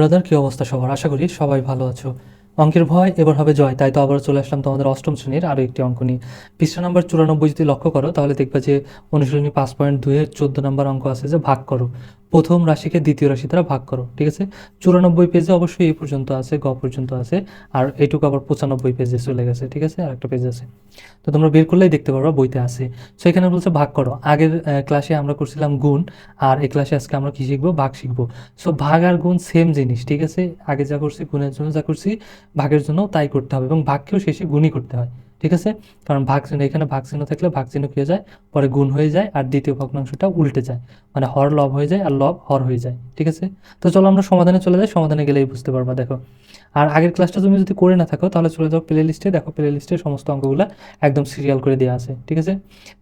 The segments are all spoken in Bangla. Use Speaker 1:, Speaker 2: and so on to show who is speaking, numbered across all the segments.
Speaker 1: ব্রাদার কি অবস্থা সবার? আশা করি সবাই ভালো আছো। অঙ্কের ভয় এবার হবে জয়, তাই তো আবার চলে আসলাম তোমাদের অষ্টম শ্রেণির আরও একটি অঙ্ক নিয়ে। পৃষ্ঠা নম্বর চুরানব্বই যদি লক্ষ্য করো, তাহলে দেখবে যে অনুশীলনী পাঁচ পয়েন্ট দুয়ের চোদ্দ নম্বর অঙ্ক আছে যে ভাগ করো। প্রথম রাশিকে দ্বিতীয় রাশি দ্বারা ভাগ করো, ঠিক আছে? চুরানব্বই পেজে অবশ্যই এই পর্যন্ত আছে, গ পর্যন্ত আছে, আর এইটুকু আবার পঁচানব্বই পেজে চলে গেছে, ঠিক আছে? আর একটা পেজ আছে। তো তোমরা বের করলেই দেখতে পারবা বইতে আছে। সো এখানে বলছে ভাগ করো। আগের ক্লাসে আমরা করছিলাম গুণ, আর এই ক্লাসে আজকে আমরা কি শিখব? ভাগ শিখব। সো ভাগ আর গুণ সেম জিনিস, ঠিক আছে? আগে যা করছি, গুণের জন্য যা করছি, ভাগের জন্য তাই করতে হবে এবং ভাগকেও শেষে গুণই করতে হয়। ঠিক আছে? কারণ ভাগ চিহ্ন এখানে ভাগ চিহ্ন থাকলে ভাগ চিহ্ন হয়ে যায়? পরে গুণ হয়ে যায় আর দ্বিতীয় ভগ্নাংশটা উল্টে যায়। মানে হর লব হয়ে যায় আর লব হর হয়ে যায়। ঠিক আছে? তো চলো আমরা সমাধানে চলে যাই। সমাধানে গেলেই বুঝতে পারবা, দেখো। আর আগের ক্লাসটা তুমি যদি করে না থাকো, তাহলে চলে যাও প্লে লিস্টে দেখো প্লে লিস্টে সমস্ত অঙ্কগুলো একদম সিরিয়াল করে দেওয়া আছে। ঠিক আছে?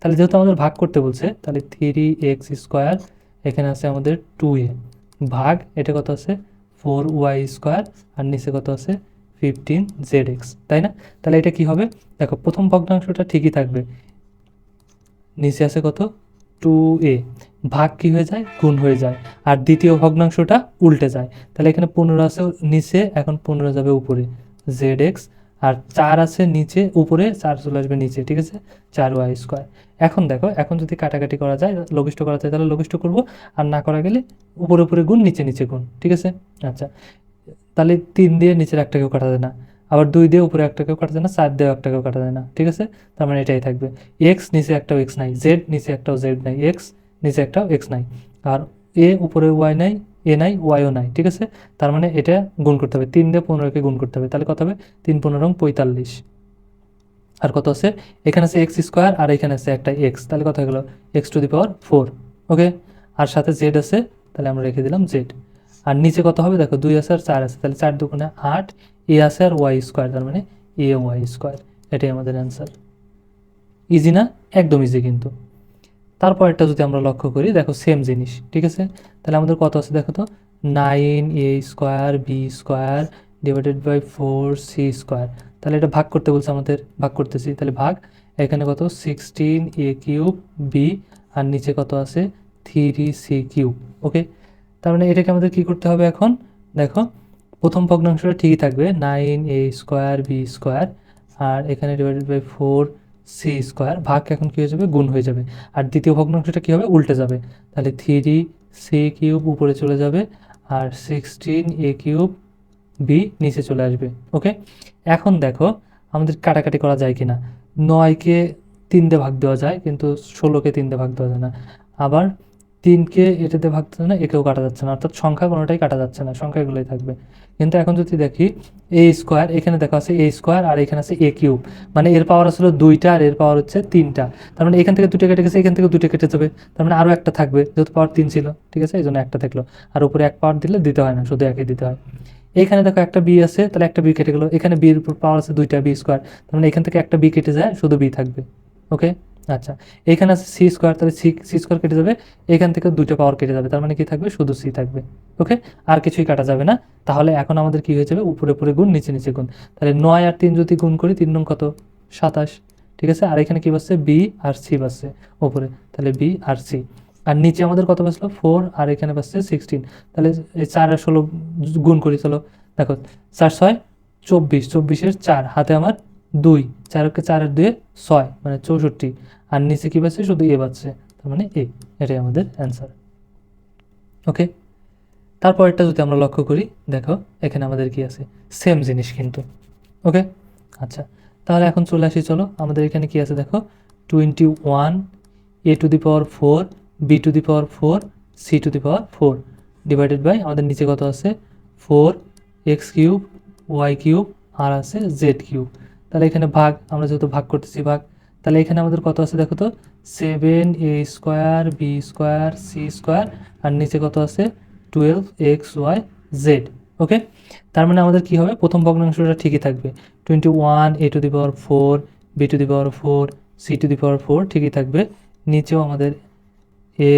Speaker 1: তাহলে যেহেতু আমাদের ভাগ করতে বলছে, তাহলে থ্রি এক্স স্কোয়ার এখানে আছে আমাদের টু এ ভাগ, এটা কত আছে? ফোর ওয়াই স্কোয়ার আর নিচে কত আছে? ফিফটিন জেড এক্স তাই না? তাহলে এটা কি হবে? দেখো, প্রথম ভগ্নাংশটা ঠিকই থাকবে। নিচে আছে কত? টু এ ভাগ কি হয়ে যায়? গুণ হয়ে যায়। আর দ্বিতীয় ভগ্নাংশটা উল্টে যায়। তাহলে এখানে পনেরো আছে নিচে, এখন পনেরো যাবে উপরে। জেড এক্স আর চার আছে নিচে, উপরে, চার চলে আসবে নিচে, ঠিক আছে? চার ওয়াই স্কোয়ার এখন দেখো, এখন যদি কাটাকাটি করা যায়, লঘিষ্ঠ করা যায়, তাহলে লঘিষ্ঠ করব। আর না করা গেলে উপরে উপরে গুণ, নিচে নিচে গুণ, ঠিক আছে? আচ্ছা। তাহলে তিন দিয়ে নিচের একটাকেও কাটা যায় না। আবার দুই দিয়ে উপরে একটাকেও কাটা যায় না, চার দিয়ে একটাকেও কাটা যায় না, ঠিক আছে? তার মানে এটাই থাকবে। এক্স নিচে একটাও এক্স নাই জেড নিচে একটাও জেড নাই এক্স নিচে একটাও এক্স নাই। আর এ উপরে ওয়াই নাই এ নাই ওয়াইও নাই, ঠিক আছে? তার মানে এটা গুণ করতে হবে। তিন দিয়ে পনেরোকে গুণ করতে হবে। তাহলে কত হবে? তিন পনেরো পঁয়তাল্লিশ। আর কত আছে? এখানে আছে এক্স স্কোয়ার আর এখানে আছে একটা এক্স তাহলে কত হয়ে গেলো? X to the power four okay আর সাথে জেড আছে, তাহলে আমরা রেখে দিলাম জেড আর নিচে কত হবে? দেখো, দুই আছে আর চার আছে। তাহলে চার দুগুণে আট, এ আছে আর ওয়াই স্কোয়ার, তার মানে এ ওয়াই স্কোয়ার। এটাই আমাদের অ্যান্সার ইজি না? একদম ইজি কিন্তু। তারপর একটা যদি আমরা লক্ষ্য করি, দেখো সেম জিনিস, ঠিক আছে? তাহলে আমাদের কত আছে দেখো তো? Nine a square b square divided by four c square তাহলে এটা ভাগ করতে বলছে আমাদের, ভাগ করতেছি। তাহলে ভাগ, এখানে কত? সিক্সটিন এ কিউব বি আর নিচে কত আছে? থ্রি সি কিউব ওকে তার মানে এটাকে আমাদের কি করতে হবে এখন? দেখো, প্রথম ভগ্নাংশটা ঠিকই থাকবে, nine a square b square, আর এখানে divided by four c square, ভাগ এখন কী হয়ে যাবে? গুণ হয়ে যাবে। আর দ্বিতীয় ভগ্নাংশটা কী হবে? উল্টে যাবে। তাহলে থ্রি সি কিউব উপরে চলে যাবে, আর সিক্সটিন এ কিউব বি নিচে চলে আসবে ওকে এখন দেখো, আমাদের কাটাকাটি করা যায় কি না নয়কে তিন দিয়ে ভাগ দেওয়া যায়, কিন্তু ষোলোকে তিন দিয়ে ভাগ দেওয়া যায় না। আবার তিনকে এটাতে ভাগ দেওয়া না একেও কাটা যাচ্ছে না। অর্থাৎ সংখ্যা কোনোটাই কাটা যাচ্ছে না সংখ্যা এগুলোই থাকবে। কিন্তু এখন যদি দেখি এ স্কোয়ার এখানে দেখা আছে এ স্কোয়ার আর এখানে আছে এ কিউব মানে এর পাওয়ার আসলে দুইটা আর এর পাওয়ার হচ্ছে তিনটা। তার মানে এখান থেকে দুটো কেটে গেছে, এখান থেকে দুটো কেটে যাবে। তার মানে আরও একটা থাকবে, যেহেতু পাওয়ার তিন ছিল, ঠিক আছে? এই জন্য একটা থাকল। আর উপরে এক পাওয়ার দিলে দিতে হয় না, শুধু একই দিতে হয়। এখানে দেখো একটা বি আছে, তাহলে একটা বি কেটে গেলো। এখানে বির পাওয়ার আছে দুইটা বি স্কোয়ার তার মানে এখান থেকে একটা বি কেটে যায়, শুধু বি থাকবে ওকে আচ্ছা এখানে আছে সি স্কোয়ার তাহলে সি সি স্কোয়ার কেটে যাবে। এখান থেকে দুটো পাওয়ার কেটে যাবে, তার মানে কি থাকবে? শুধু সি থাকবে ওকে আর কিছুই কাটা যাবে না। তাহলে এখন আমাদের কি হয়ে যাবে? উপরে উপরে গুণ, নিচে নিচে গুণ। তাহলে নয় আর তিন যদি গুণ করি, তিন নং কত? সাতাশ, ঠিক আছে? আর এখানে কি বাসছে? বি আর সি বাসছে উপরে। তাহলে বি আর সি আর নিচে আমাদের কত বাসলো? ফোর আর এখানে বাসছে সিক্সটিন তাহলে এই চার আর ষোলো গুণ করি, চলো। দেখো, চার, ছয়, চব্বিশ, চব্বিশের চার, হাতে আমার দুই। চারকে চারের দুয়ে ছয় মানে চৌষট্টি। আর নিচে কী পাচ্ছে শুধু এ পাচ্ছে তার মানে এ। এটাই আমাদের অ্যান্সার ওকে তারপর একটা যদি আমরা লক্ষ্য করি, দেখো, এখানে আমাদের কি আছে? সেম জিনিস কিন্তু। ওকে আচ্ছা তাহলে এখন চলে আসি, চলো। আমাদের এখানে কি আছে, দেখো? Twenty one a to the power four b to the power four c to the power four divided by আমাদের নিচে কত আছে? Four x cube y cube আর আছে জেড কিউব তাহলে এখানে ভাগ, আমরা যেহেতু ভাগ করতেছি ভাগ, তাহলে এখানে আমাদের কত আছে দেখো তো? Seven a square b square c square আর নিচে কত আছে? Twelve x y z okay তার মানে আমাদের কি হবে? প্রথম ভগ্নাংশটা ঠিকই থাকবে। Twenty one a to the power four b to the power four c to the power four ঠিকই থাকবে। নিচেও আমাদের এ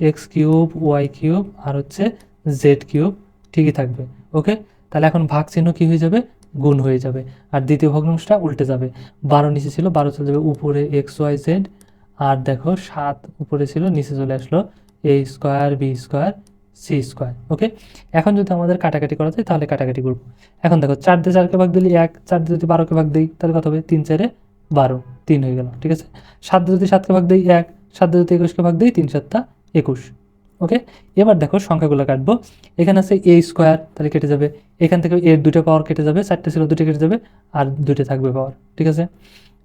Speaker 1: এক্স কিউব ওয়াই কিউব আর হচ্ছে জেড কিউব ঠিকই থাকবে ওকে তাহলে এখন ভাগ চিহ্ন কী হয়ে যাবে? গুণ হয়ে যাবে। আর দ্বিতীয় ভগ্নাংশটা উল্টে যাবে। বারো নিচে ছিল, বারো চলে যাবে উপরে এক্স ওয়াই জেড আর দেখো, সাত উপরে ছিল, নিচে চলে আসলো a square b square c square okay এখন যদি আমাদের কাটাকাটি করা যায়, তাহলে কাটাকাটি করব। এখন দেখো, চার দিয়ে চারকে ভাগ দিলে এক, চার দিয়ে যদি বারোকে ভাগ দিই, তাহলে কত হবে? তিন চারে বারো, তিন হয়ে গেল, ঠিক আছে? সাত যদি সাতকে ভাগ দিই, এক, সাত দিয়ে যদি একুশকে ভাগ দিই, তিন সাতটা একুশ ওকে? এবার দেখো সংখ্যাগুলো কাটবো। এখানে আছে এ স্কোয়ার তাহলে কেটে যাবে। এখান থেকে এর দুটো পাওয়ার কেটে যাবে, চারটে ছিল, দুটো কেটে যাবে, আর দুটো থাকবে পাওয়ার ঠিক আছে?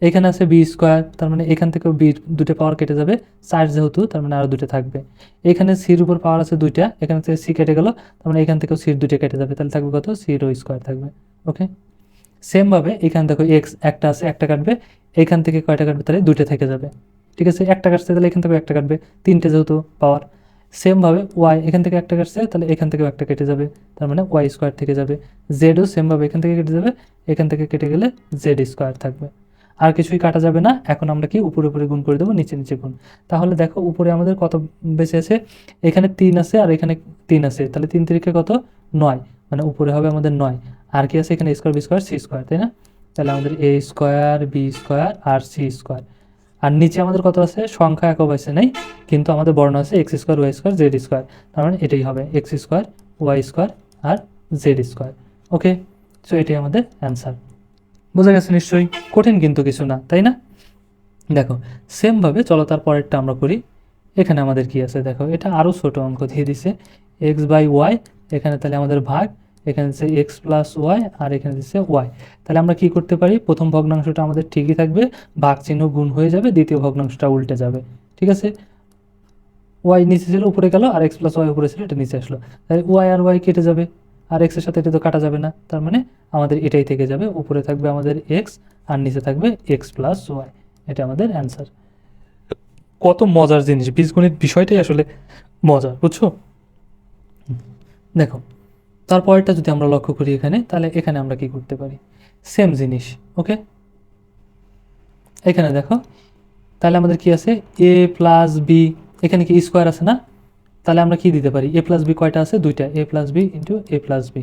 Speaker 1: এখানে আছে বি স্কোয়ার তার মানে এখান থেকেও বি দুটো পাওয়ার কেটে যাবে, চার যেহেতু, তার মানে আরও দুটো থাকবে। এখানে সির উপর পাওয়ার আছে দুইটা, এখানে থেকে সি কেটে গেল, তার মানে এখান থেকেও সির দুটো কেটে যাবে, তাহলে থাকবে কত? সির ও স্কোয়ার থাকবে ওকে সেমভাবে এখানে দেখো এক্স একটা আছে, একটা কাটবে, এখান থেকে কয়টা কাটবে? তাহলে দুটো থেকে যাবে, ঠিক আছে? একটা কাটছে, তাহলে এখান থেকে একটা কাটবে, তিনটে যেহেতু পাওয়ার সেমভাবে ওয়াই এখান থেকে একটা কাটছে, তাহলে এখান থেকেও একটা কেটে যাবে। তার মানে ওয়াই স্কোয়ার থেকে যাবে। জেডও সেমভাবে এখান থেকে কেটে যাবে, এখান থেকে কেটে গেলে জেড স্কোয়ার থাকবে। আর কিছুই কাটা যাবে না। এখন আমরা কি উপরে উপরে গুণ করে দেবো, নিচে নিচে গুণ। তাহলে দেখো উপরে আমাদের কত বেঁচে আছে? এখানে তিন আছে আর এখানে তিন আছে। তাহলে তিন তিরিকে কত? নয়। মানে উপরে হবে আমাদের নয়। আর কি আছে এখানে? Square b square c square তাই না? তাহলে আমাদের এ স্কোয়ার বি স্কোয়ার আর সি স্কোয়ার আর নিচে আমাদের কত আছে? সংখ্যা একক আছে, নেই? কিন্তু আমাদের বর্ণ আছে x square y square z square তার মানে এটাই হবে এক্স স্কোয়ার ওয়াই স্কোয়ার আর জেড স্কোয়ার ওকে সো এটাই আমাদের অ্যান্সার বোঝা গেছে নিশ্চয়ই? কঠিন কিন্তু কিছু না, তাই না? দেখো সেমভাবে চলো তার পরেরটা আমরা করি। এখানে আমাদের কি আছে? দেখো, এটা আরও ছোট অঙ্ক দিয়ে দিছে। এক্স বাই ওয়াই এখানে তাহলে আমাদের ভাগ এখানে দিচ্ছে এক্স প্লাস ওয়াই আর এখানে দিচ্ছে ওয়াই তাহলে আমরা কি করতে পারি? প্রথম ভগ্নাংশটা আমাদের ঠিকই থাকবে ভাগ চিহ্ন গুণ হয়ে যাবে, দ্বিতীয় ভগ্নাংশটা উল্টে যাবে। ঠিক আছে? ওয়াই নিচে ছিল, উপরে গেল, আর এক্স প্লাস ওয়াই উপরে ছিল, এটা নিচে আসলো। তাহলে ওয়াই আর ওয়াই কেটে যাবে, আর এক্সের সাথে এটা তো কাটা যাবে না। তার মানে আমাদের এটাই থেকে যাবে, উপরে থাকবে আমাদের এক্স আর নিচে থাকবে এক্স প্লাস ওয়াই এটা আমাদের অ্যান্সার কত মজার জিনিস, বীজগণিত বিষয়টাই আসলে মজার, বুঝছ? দেখো তারপরটা যদি আমরা লক্ষ্য করি এখানে, তাহলে এখানে আমরা কি করতে পারি? সেম জিনিস ওকে এখানে দেখো, তাহলে আমাদের কি আছে? এ প্লাস বি এখানে কি স্কোয়ার আছে না? তাহলে আমরা কি দিতে পারি? এ প্লাস বি কয়টা আছে? দুইটা। A plus b into a plus b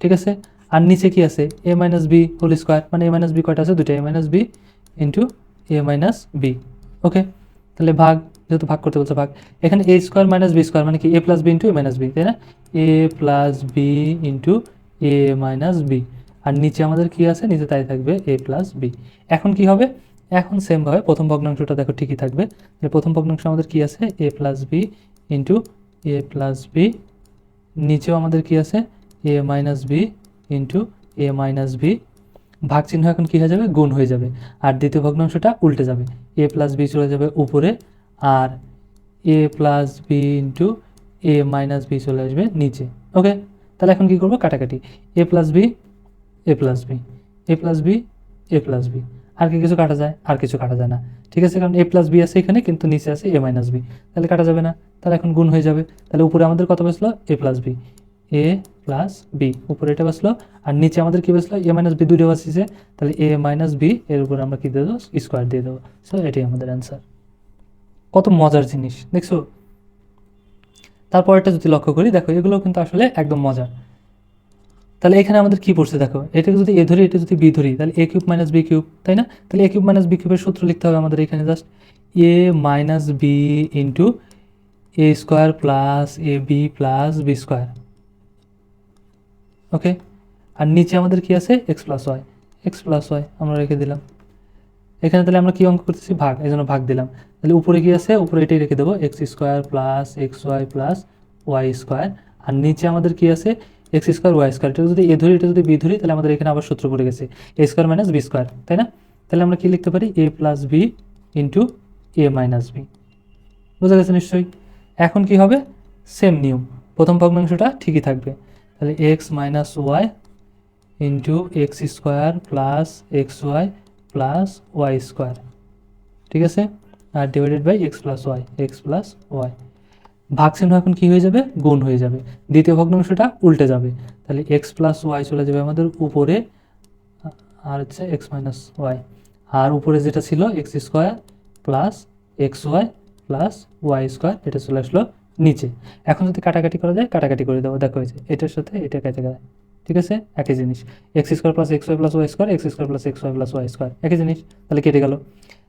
Speaker 1: ঠিক আছে? আর নিচে কি আছে? A minus b whole square মানে এ মাইনাস বি কয়টা আছে? দুইটা। A minus b into a minus b okay তাহলে ভাগ যেহেতু ভাগ করতে বলছে ভাগ, এখানে a square minus b square মানে কি? A plus b into a minus b তাই না? A plus b into a minus b আর নিচে আমাদের কি আছে? নিচে তাই থাকবে এ প্লাস বি এখন কি হবে? এখন সেমভাবে প্রথম ভগ্নাংশটা দেখো ঠিকই থাকবে। তাহলে প্রথম ভগ্নাংশ আমাদের কি আছে? A plus b into a plus b নিচেও আমাদের কি আছে? A minus b into a minus b ভাগ চিহ্ন এখন কী হয়ে যাবে? গুণ হয়ে যাবে। আর দ্বিতীয় ভগ্নাংশটা উল্টে যাবে। এ প্লাস বি চলে যাবে উপরে। আর a plus b into a minus b চলে আসবে নিচে ওকে তাহলে এখন কী করব? কাটাকাটি। A plus b a plus b a plus b a plus b আর কি কিছু কাটা যায়? আর কিছু কাটা যায় না। ঠিক আছে, কারণ এ প্লাস বি আছে এখানে, কিন্তু নিচে আছে এ মাইনাস বি তাহলে কাটা যাবে না। তাহলে এখন গুণ হয়ে যাবে। তাহলে উপরে আমাদের কত বসল? A plus b a plus b উপরে এটা বসল। আর নিচে আমাদের কি বসল? এ মাইনাস বি দুটো বসেছে। তাহলে এ মাইনাস বি এর উপরে আমরা কি দিয়ে দেবো? স্কোয়ার দিয়ে দেবো। সো এটাই আমাদের অ্যান্সার কত মজার জিনিস, দেখছ? তারপরটা যদি লক্ষ্য করি, দেখো, এগুলো কিন্তু আসলে একদম মজার। তাহলে এখানে আমাদের কি পড়ছে, দেখো? এটা যদি এ ধরি, এটা যদি বি ধরি, তাহলে a cube minus b cube, তাই না? তাহলে এ কিউব মাইনাস বি কিউবের সূত্র লিখতে হবে আমাদের এখানে just a minus b into a square plus a b plus b square. Okay? আর নিচে আমাদের কি আছে? X plus y. X plus y আমরা রেখে দিলাম। এখানে তাহলে আমরা কি অঙ্ক করতেছি? ভাগ, এই জন্য ভাগ দিলাম। তাহলে উপরে কি আছে? উপরে এটাই রেখে দেবো। X square plus x y plus y square আর নিচে আমাদের কি আছে? এক্স স্কোয়ার ওয়াই স্কোয়ার এটা যদি এ ধরি, এটা যদি বি ধরি, তাহলে আমাদের এখানে আবার সূত্র পড়ে গেছে। A square minus b square তাই না? তাহলে আমরা কি লিখতে পারি? A plus b into a minus b বুঝা গেছে নিশ্চয়ই? এখন কি হবে? সেম নিয়ম। প্রথম ভগ্নাংশটা ঠিকই থাকবে। তাহলে x minus y into x square plus x y plus y square ঠিক আছে? আর divided by x plus y x plus y ভাগ চিহ্ন এখন কি হয়ে যাবে? গুণ হয়ে যাবে। দ্বিতীয় ভগ্নাংশটা উল্টে যাবে। তাহলে এক্স প্লাস ওয়াই চলে যাবে আমাদের উপরে, আর হচ্ছে এক্স মাইনাস ওয়াই আর উপরে যেটা ছিল x square plus x y plus y square এটা চলে আসলো নিচে। এখন যদি কাটাকাটি করা যায়, কাটাকাটি করে দেবো। দেখা হয়েছে এটার সাথে এটা কেটে যায় ঠিক আছে? একই জিনিস। X square plus x y plus y square x square plus x y plus y square একই জিনিস। তাহলে কেটে গেল।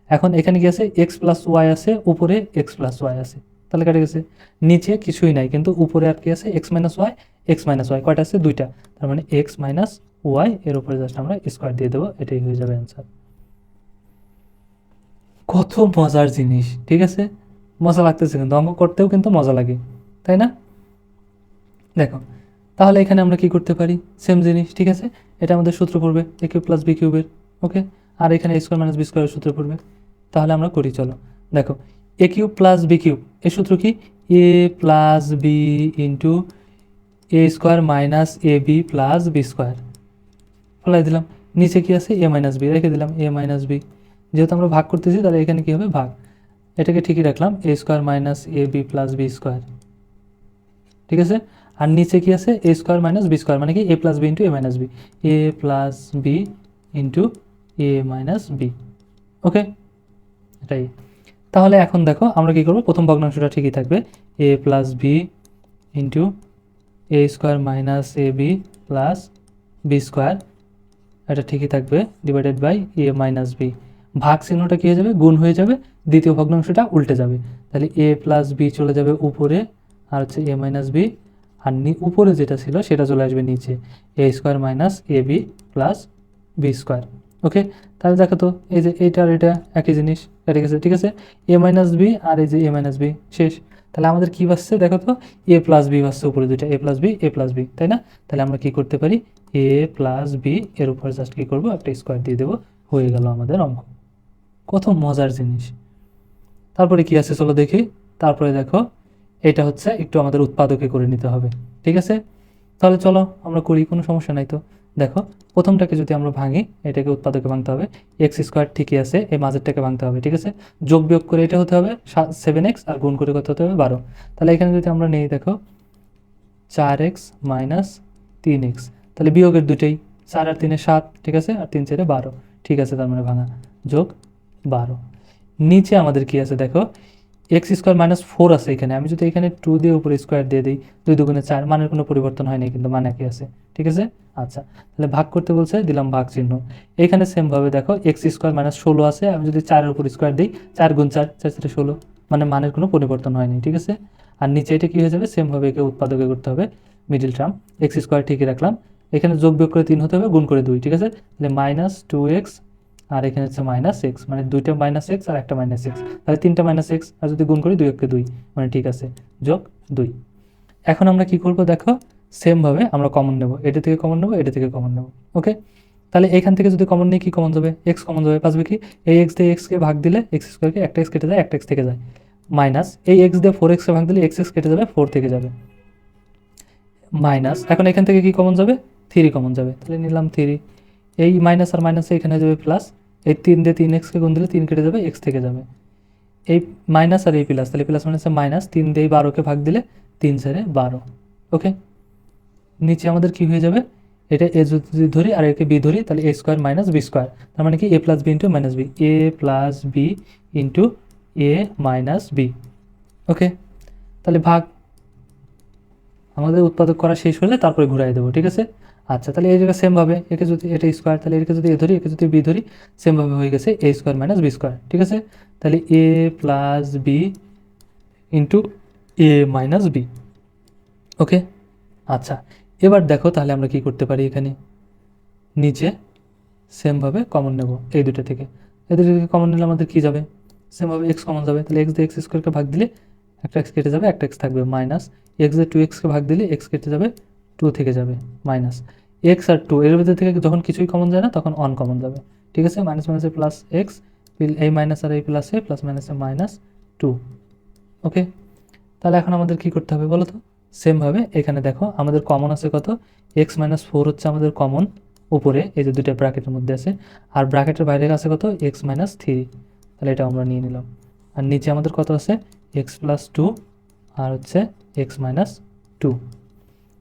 Speaker 1: এখন এখানে কি আছে? এক্স প্লাস ওয়াই আছে, উপরে এক্স প্লাস ওয়াই আছে। তাহলে কেটে গেছে। নিচে কিছুই নাই, কিন্তু উপরে আর কি আছে? X minus y x minus y কয়টা আছে? দুইটা। তার মানে এক্স মাইনাস ওয়াই এর উপরে জাস্ট আমরা স্কোয়ার দিয়ে দেবো, এটাই হয়ে যাবে অ্যান্সার কত মজার জিনিস, ঠিক আছে? মজা লাগতেছে কিন্তু, অঙ্ক করতেও কিন্তু মজা লাগে, তাই না? দেখো, তাহলে এখানে আমরা কি করতে পারি? সেম জিনিস, ঠিক আছে? এটা আমাদের সূত্র পড়বে এ কিউব প্লাস বি কিউবের ওকে আর এখানে স্কোয়ার মাইনাস বি স্কোয়ারের সূত্র পড়বে। তাহলে আমরা করি, চলো। দেখো a cube plus b cube এ সূত্র কি? A plus b into a square minus a b plus b square ফলাই দিলাম। নিচে কি আছে? এ মাইনাস বি রেখে দিলাম। এ মাইনাস বি যেহেতু আমরা ভাগ করতেছি, তাহলে এখানে কি হবে? ভাগ। এটাকে ঠিকই রাখলাম। A square minus a b plus b square ঠিক আছে? আর নিচে কি আছে? A square minus b square মানে কি? A plus b into a minus b a plus b into a minus b okay এটাই। তাহলে এখন দেখো আমরা কি করব? প্রথম ভগ্নাংশটা ঠিকই থাকবে। A plus b into a square minus a b plus b square এটা ঠিকই থাকবে। Divided by a minus b ভাগ চিহ্নটা কী হয়ে যাবে? গুণ হয়ে যাবে। দ্বিতীয় ভগ্নাংশটা উল্টে যাবে। তাহলে এ প্লাস বি চলে যাবে উপরে আর হচ্ছে এ মাইনাস বি আর উপরে যেটা ছিল সেটা চলে আসবে নিচে। A square minus a b plus b square okay তাহলে দেখো তো, এই যে এইটা আর এটা একই জিনিস কেটে গেছে, ঠিক আছে? এ মাইনাস বি আর এই যে এ মাইনাস বি শেষ। তাহলে আমাদের কি বাসছে? দেখো তো এ প্লাস বি বাসছে উপরে দুইটা a plus b a plus b তাই না? তাহলে আমরা কি করতে পারি? এ প্লাস বি এর উপর জাস্ট কি করব? একটা স্কোয়ার দিয়ে দেবো। হয়ে গেল আমাদের অঙ্ক। কত মজার জিনিস। তারপরে কি আছে চলো দেখি। তারপরে দেখো, এটা হচ্ছে একটু আমাদের উৎপাদকে করে নিতে হবে, ঠিক আছে? তাহলে চলো, আমরা করি, কোনো সমস্যা নাই তো। দেখো, প্রথমটাকে যদি আমরা ভাঙি, এটাকে উৎপাদকে ভাঙতে হবে। এক্স স্কোয়ার ঠিকই আছে, এই মাঝেরটাকে ভাঙতে হবে, ঠিক আছে? যোগ বিয়োগ করে এটা হতে হবে সেভেন এক্স আর গুণ করে কত হতে হবে? বারো। তাহলে এখানে যদি আমরা নেই, দেখো, চার এক্স মাইনাস তিন এক্স তাহলে বিয়োগের দুটোই চার আর তিনে সাত, ঠিক আছে? আর তিন চারে বারো। ঠিক আছে, তার মানে ভাঙা। যোগ বারো। নিচে আমাদের কি আছে, দেখো এক্স স্কোয়ার মাইনাস ফোর আছে এখানে। আমি যদি এখানে টু দিয়ে উপরে স্কোয়ার দিয়ে দিই, দুই দুগুণে চার, মানের কোনো পরিবর্তন হয়নি, কিন্তু মানে কি আছে। ঠিক আছে? আচ্ছা তাহলে ভাগ করতে বলছে, দিলাম ভাগ চিহ্ন। এখানে সেমভাবে দেখো, এক্স স্কোয়ার মাইনাস ষোলো আছে, আমি যদি চারের উপর স্কোয়ার দিই, চার গুণ চার চার চারে ষোলো মানে মানের কোনো পরিবর্তন হয়নি, ঠিক আছে? আর নিচে এটা কী হয়ে যাবে? সেমভাবে একে উৎপাদকে করতে হবে মিডিল টার্ম এক্স স্কোয়ার ঠিকই রাখলাম। এখানে যোগ বিয়োগ করে তিন হতে হবে, গুণ করে দুই, ঠিক আছে? তাহলে মাইনাস টু এক্স আর এখানে হচ্ছে মাইনাস এক্স মানে দুইটা মাইনাস এক্স আর একটা মাইনাস এক্স তাহলে তিনটা মাইনাস এক্স আর যদি গুণ করি দুই একে দুই মানে ঠিক আছে, যোগ দুই। এখন আমরা কি করব দেখো সেমভাবে আমরা কমন নেব। এটা থেকে কমন নেব, এটা থেকে কমন নেব ওকে তাহলে এখান থেকে যদি কমন নিই, কি কমন যাবে? এক্স কমন যাবে পাসবে কি? এই এক্স দিয়ে এক্সকে ভাগ দিলে এক্স স্কোয়ারকে একটা এক্স কেটে যায়, একটা এক্স থেকে যায়। মাইনাস এই এক্স দিয়ে ফোর এক্সকে ভাগ দিলে এক্স এক্স কেটে যাবে ফোর থেকে যাবে। মাইনাস এখন এখান থেকে কি কমন যাবে? থ্রি কমন যাবে। তাহলে নিলাম থ্রি এই মাইনাস আর মাইনাসে এখানে যাবে প্লাস এই তিন দিয়ে তিন এক্সকে গুণ দিলে তিন কেটে যাবে এক্স থেকে যাবে। এই মাইনাস আর এই প্লাস তাহলে প্লাস মাইনাসে মাইনাস তিন দিয়ে বারোকে ভাগ দিলে তিন চারে বারো। ওকে নিচে আমাদের কি হয়ে যাবে? এটা এ যদি ধরি আর একে বি ধরি, তাহলে a square minus b square তার মানে কি? A plus b into minus b a plus b into a minus b okay তাহলে ভাগ আমাদের উৎপাদক করা শেষ হলে তারপরে ঘুরাই দেবো, ঠিক আছে? আচ্ছা তাহলে এই জায়গায় সেমভাবে একে যদি এটা স্কোয়ার তাহলে এটাকে যদি এ ধরি, একে যদি বি ধরি সেমভাবে হয়ে গেছে a square minus b square ঠিক আছে? তাহলে a plus b into a minus b okay আচ্ছা এবার দেখো তাহলে আমরা কি করতে পারি এখানে? নিচে সেমভাবে কমন নেব এই দুটো থেকে। এদের থেকে কমন নিলে আমাদের কী যাবে? সেমভাবে এক্স কমন যাবে, তাহলে এক্স দিয়ে এক্স স্কোয়ারকে ভাগ দিলে একটা এক্স কেটে যাবে একটা এক্স থাকবে মাইনাস এক্স দিয়ে টু এক্সকে ভাগ দিলে এক্স কেটে যাবে টু থেকে যাবে মাইনাস এক্স আর টু এর ভিতর থেকে যখন কিছুই কমন যায় না, তখন অন কমন যাবে। ঠিক আছে? মাইনাস মাইনাসে প্লাস এক্স এই মাইনাস আর এই প্লাস এ প্লাস মাইনাসে মাইনাস টু ওকে তাহলে এখন আমাদের কি করতে হবে বলো তো সেমভাবে এখানে দেখো, আমাদের কমন আছে কত? এক্স মাইনাস ফোর হচ্ছে আমাদের কমন উপরে, এই যে দুটো ব্র্যাকেটের মধ্যে আছে। আর ব্র্যাকেটের বাইরে আছে কত? এক্স মাইনাস থ্রি তাহলে এটা আমরা নিয়ে নিলাম। আর নিচে আমাদের কত আছে? এক্স প্লাস টু আর হচ্ছে এক্স মাইনাস টু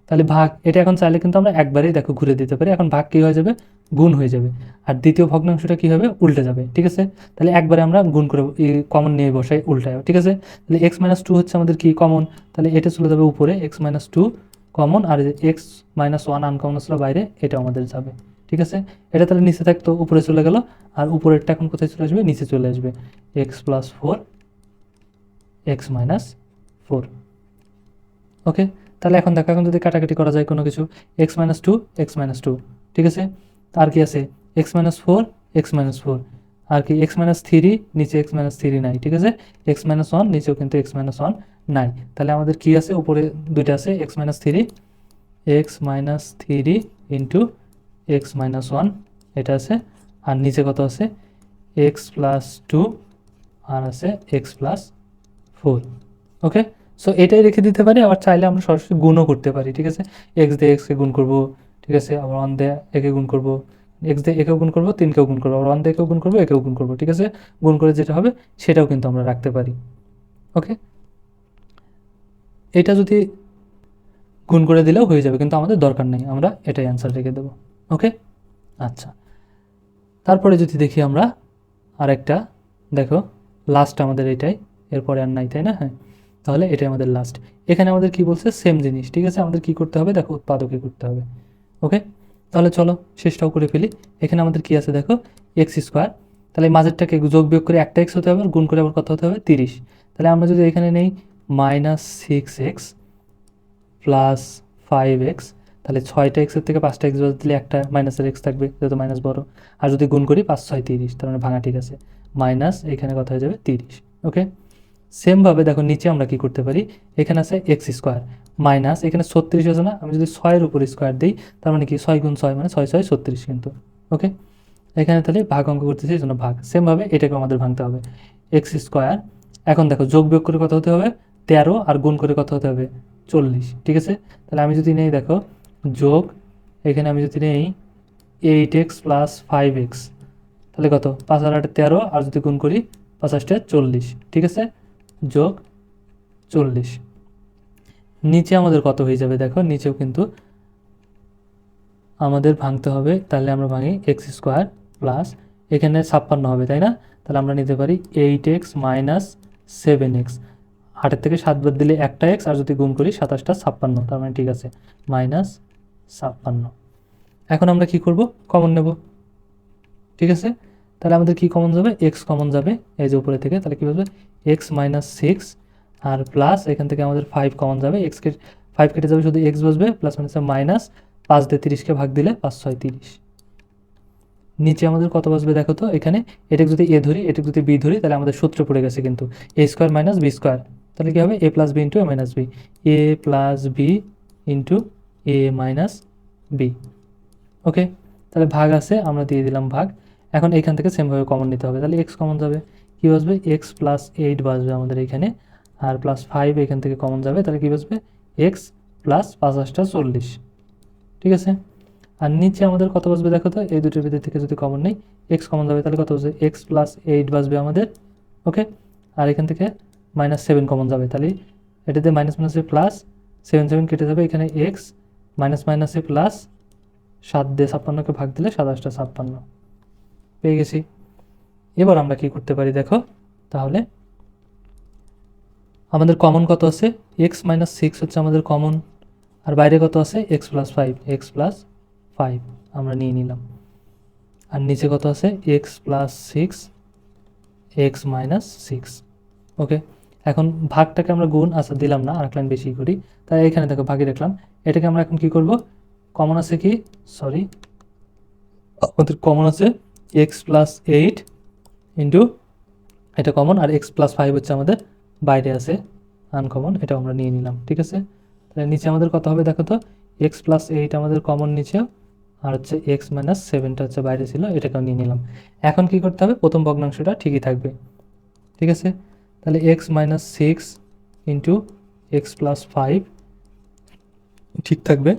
Speaker 1: তাহলে ভাগ, এটা এখন চাইলে কিন্তু আমরা একবারেই দেখো ঘুরে দিতে পারি। এখন ভাগ কী হয়ে যাবে? গুণ হয়ে যাবে। আর দ্বিতীয় ভগ্নাংশটা কী হবে? উল্টে যাবে, ঠিক আছে? তাহলে একবারে আমরা গুণ করে কমন নিয়ে বসাই উল্টায়, ঠিক আছে? তাহলে এক্স মাইনাস টু হচ্ছে আমাদের কি কমন তাহলে এটা চলে যাবে উপরে এক্স মাইনাস টু কমন আর এক্স মাইনাস ওয়ান আনকমন আসলে বাইরে এটা আমাদের যাবে, ঠিক আছে? এটা তাহলে নিচে থাকতো, উপরে চলে গেল, আর উপরেরটা এখন কোথায় চলে আসবে? নিচে চলে আসবে x plus four x minus four okay তাহলে এখন দেখো এখন যদি কাটাকাটি করা যায় কোনো কিছু x minus two x minus two ঠিক আছে আর কি আছে x minus four x minus four আর কি এক্স মাইনাস থ্রি নিচে এক্স মাইনাস থ্রি নাই ঠিক আছে এক্স মাইনাস ওয়ান নিচেও কিন্তু এক্স মাইনাস ওয়ান নাই তাহলে আমাদের কি আছে উপরে দুইটা আছে x minus three x minus three into x minus one এটা আছে আর নিচে কত আছে এক্স প্লাস টু আর আছে x plus four okay so এটাই রেখে দিতে পারি, আবার চাইলে আমরা সরাসরি গুণও করতে পারি, ঠিক আছে? এক্স দিয়ে এক্সকে গুণ করব, ঠিক আছে? আবার ওয়ান দিয়ে একে গুণ করব এক্স দিয়ে একেও গুণ করব তিনকেও গুণ করব, আবার ওয়ান দিয়ে একেও গুণ করব একেও গুণ করব, ঠিক আছে? গুণ করে যেটা হবে, সেটাও কিন্তু আমরা রাখতে পারি ওকে এটা যদি গুণ করে দিলেও হয়ে যাবে, কিন্তু আমাদের দরকার নেই, আমরা এটাই অ্যান্সার রেখে দেবো ওকে আচ্ছা। তারপরে যদি দেখি আমরা আরেকটা, দেখো লাস্ট আমাদের এটাই এরপরে আর নাই, তাই না? হ্যাঁ। তাহলে এটাই আমাদের লাস্ট এখানে আমাদের কি বলছে? সেম জিনিস, ঠিক আছে? আমাদের কি করতে হবে? দেখো, উৎপাদকে করতে হবে। ওকে তাহলে চলো, শেষটাও করে ফেলি। এখানে আমাদের কি আছে দেখো? এক্স স্কোয়ার তাহলে মাঝেরটাকে যোগ বিয়োগ করে একটা এক্স হতে হবে গুণ করে আবার কত হতে হবে? তিরিশ। তাহলে আমরা যদি এখানে নেই minus six x plus five x তাহলে ছয়টা এক্সের থেকে পাঁচটা এক্স বাদ দিলে একটা মাইনাসের এক্স থাকবে যেহেতু মাইনাস বড়। আর যদি গুণ করি, পাঁচ, ছয়, তিরিশ, তার মানে ভাঙা ঠিক আছে। মাইনাস এখানে কথা হয়ে যাবে? তিরিশ। ওকে সেমভাবে দেখো নিচে আমরা কি করতে পারি? এখানে আছে এক্স স্কোয়ার মাইনাস এখানে ছত্রিশ আছে না? আমি যদি ছয়ের উপর স্কোয়ার দিই, তার মানে কি? ছয় গুণ ছয় মানে ছয় ছয়, ছত্রিশ কিন্তু ওকে এখানে তাহলে ভাগ অঙ্ক করতেছি, এই জন্য ভাগ। সেমভাবে এটাকে আমাদের ভাঙতে হবে। এক্স স্কোয়ার এখন দেখো যোগ বিয়োগ করে কত হতে হবে? তেরো, আর গুণ করে কত হতে হবে? চল্লিশ, ঠিক আছে? তাহলে আমি যদি নেই, দেখো, যোগ, এখানে আমি যদি নেই eight x plus five x তাহলে কত? পাঁচ আর আটে তেরো, আর যদি গুণ করি পাঁচাশটা চল্লিশ, ঠিক আছে? যোগ চল্লিশ। নিচে আমাদের কত হয়ে যাবে দেখো, নিচেও কিন্তু আমাদের ভাঙতে হবে, তাহলে আমরা ভাঙি এক্স স্কোয়ার প্লাস এখানে ছাপ্পান্ন হবে, তাই না? তাহলে আমরা নিতে পারি eight x minus seven x আটের থেকে সাত বাদ দিলে একটা এক্স আর যদি গুণ করি সাতাশটা ছাপ্পান্ন, তার মানে ঠিক আছে মাইনাস ছাপ্পান্ন। এখন আমরা কি করব? কমন নেব। ঠিক আছে? তাহলে আমাদের কি কমন যাবে? এক্স কমন যাবে। এই যে উপরে থেকে, তাহলে কী বলবে এক্স মাইনাস সিক্স আর প্লাস এখান থেকে আমাদের ফাইভ কমন যাবে। এক্সকে ফাইভ কেটে যাবে, শুধু এক্স বসবে প্লাস মানে মাইনাস পাঁচ দিয়ে তিরিশকে ভাগ দিলে পাঁচ, ছয়, তিরিশ। নিচে আমাদের কত বসবে দেখো তো, এখানে। এটাকে যদি এ ধরি এটা যদি বি ধরি, তাহলে আমাদের সূত্র পড়ে গেছে কিন্তু। A square minus b square তাহলে কী হবে? A plus b into a minus b a plus b into a minus b okay তাহলে ভাগ আছে, আমরা দিয়ে দিলাম ভাগ। এখন এখান থেকে সেমভাবে কমন নিতে হবে। তাহলে এক্স কমন যাবে। কী বসবে? এক্স প্লাস এইট বাসবে আমাদের এখানে। আর প্লাস ফাইভ এখান থেকে কমন যাবে। তাহলে কী বসবে? এক্স প্লাস পাঁচাশটা চল্লিশ। ঠিক আছে? আর নিচে আমাদের কত বসবে দেখো তো? এই দুটোর ভিতর থেকে যদি কমন নেই এক্স কমন যাবে, তাহলে কত বসবে? এক্স প্লাস এইট বাসবে আমাদের। ওকে আর এখান থেকে মাইনাস সেভেন কমন যাবে। তাহলে এটাতে মাইনাস মাইনাসে প্লাস সেভেন সেভেন কেটে যাবে এখানে এক্স মাইনাস মাইনাসে প্লাস সাত দিয়ে ছাপ্পান্নকে ভাগ দিলে সাতাশটা ছাপ্পান্ন। পেয়ে গেছি। এবার আমরা কি করতে পারি দেখো? তাহলে আমাদের কমন কত আছে? এক্স মাইনাস সিক্স হচ্ছে আমাদের কমন আর বাইরে কত আছে? X plus five x plus five আমরা নিয়ে নিলাম। আর নিচে কত আছে? X plus six x minus six okay এখন ভাগটাকে আমরা গুণ আচ্ছা দিলাম না আর লাইন বেশি করি। তাই এখানে দেখো ভাগে রাখলাম। এটাকে আমরা এখন কি করব? কমন আছে কি? সরি আমাদের কমন আছে এক্স প্লাস এইট ইন্টু এটা কমন আর এক্স প্লাস ফাইভ হচ্ছে আমাদের বাইরে আছে আনকমন এটা আমরা নিয়ে নিলাম, ঠিক আছে? তাহলে নিচে আমাদের কত হবে দেখো তো? এক্স প্লাস এইট আমাদের কমন নিচে, আর হচ্ছে এক্স মাইনাস সেভেনটা হচ্ছে বাইরে ছিল, এটাকেও নিয়ে নিলাম। এখন কি করতে হবে? প্রথম ভগ্নাংশটা ঠিকই থাকবে, ঠিক আছে? তাহলে x minus six into x plus five ঠিক থাকবে।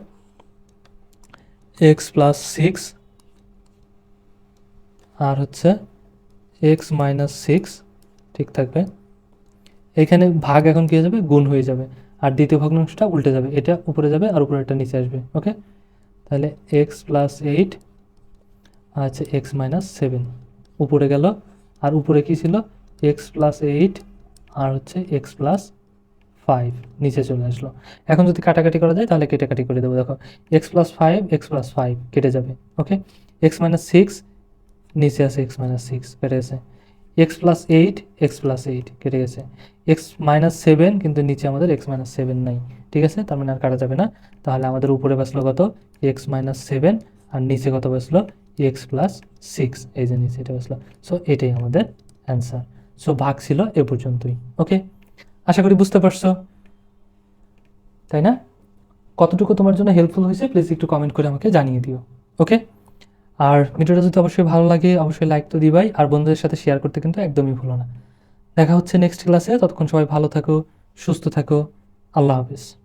Speaker 1: এক্স প্লাস সিক্স আর হচ্ছে এক্স মাইনাস সিক্স ঠিক থাকবে। এখানে ভাগ এখন কী হয়ে যাবে? গুণ হয়ে যাবে। আর দ্বিতীয় ভগ্নাংশটা উল্টে যাবে। এটা উপরে যাবে আর উপরে একটা নিচে আসবে ওকে তাহলে এক্স প্লাস এইট আর হচ্ছে এক্স মাইনাস সেভেন উপরে গেল। আর উপরে কী ছিল? এক্স প্লাস এইট আর হচ্ছে এক্স প্লাস ফাইভ নিচে চলে আসলো। এখন যদি কাটাকাটি করা যায়, তাহলে কেটে কাটি করে দেবো। দেখো x plus five x plus five কেটে যাবে ওকে এক্স মাইনাস সিক্স নিচে আছে এক্স মাইনাস সিক্স কেটে গেছে x plus eight x plus eight কেটে গেছে। এক্স মাইনাস সেভেন কিন্তু নিচে আমাদের এক্স মাইনাস সেভেন নাই। ঠিক আছে? তার মানে আর কাটা যাবে না। তাহলে আমাদের উপরে বাসলো কত? এক্স মাইনাস সেভেন আর নিচে কত বাসলো? এক্স প্লাস সিক্স এই যে নিচে এটা বাসলো। সো এটাই আমাদের অ্যান্সার সো ভাগ ছিল এ পর্যন্তই। ওকে আশা করি বুঝতে পারছ। তাই না? কতটুকু তোমার জন্য হেল্পফুল হয়েছে প্লিজ একটু কমেন্ট করে আমাকে জানিয়ে দিও। ওকে আর ভিডিওটা যদি অবশ্যই ভালো লাগে, অবশ্যই লাইক তো দিবাই। আর বন্ধুদের সাথে শেয়ার করতে কিন্তু একদমই ভুলো না। দেখা হচ্ছে নেক্সট ক্লাসে ততক্ষণ সবাই ভালো থাকো, সুস্থ থাকো। আল্লাহ হাফিজ।